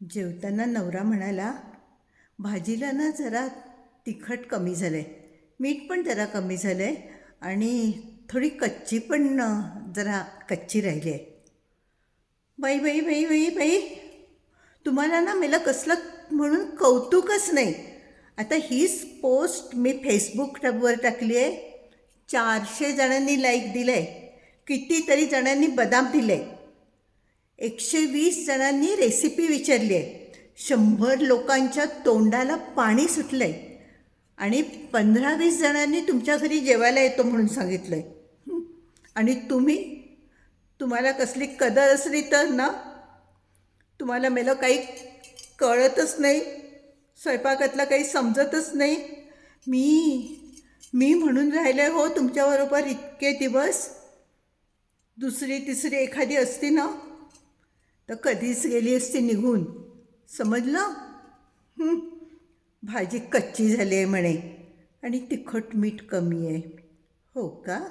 जेवताना नवरा म्हणाला भाजीला ना जरा तिखट कमी झालं आहे मीठ पण जरा कमी झालं आहे आणि थोडी कच्ची पण जरा कच्ची राहिली आहे. बाई बाई बाई बाई बाई तुम्हाला ना मला कसलं म्हणून कौतुकच नाही. आता हीच पोस्ट मी फेसबुकवर टाकली आहे. चारशे जणांनी लाईक दिलं आहे कितीतरी जणांनी बदाम दिले आहे एकशे वीस जणांनी रेसिपी विचारली आहे शंभर लोकांच्या तोंडाला पाणी सुटलं आहे आणि पंधरा वीस जणांनी तुमच्या घरी जेवायला येतो म्हणून सांगितलं आहे आणि तुम्ही? तुम्हाला कसली कदर असली तर ना? तुम्हाला मेलं काही कळतच नाही. स्वयंपाकातलं काही समजतच नाही. मी मी म्हणून राहिले हो तुमच्याबरोबर इतके दिवस. दुसरी तिसरी एखादी असती ना? तर कधीच गेली असती निघून. समजलं? भाजी कच्ची झाली आहे म्हणे. आणि तिखट मीठ कमी आहे. हो का?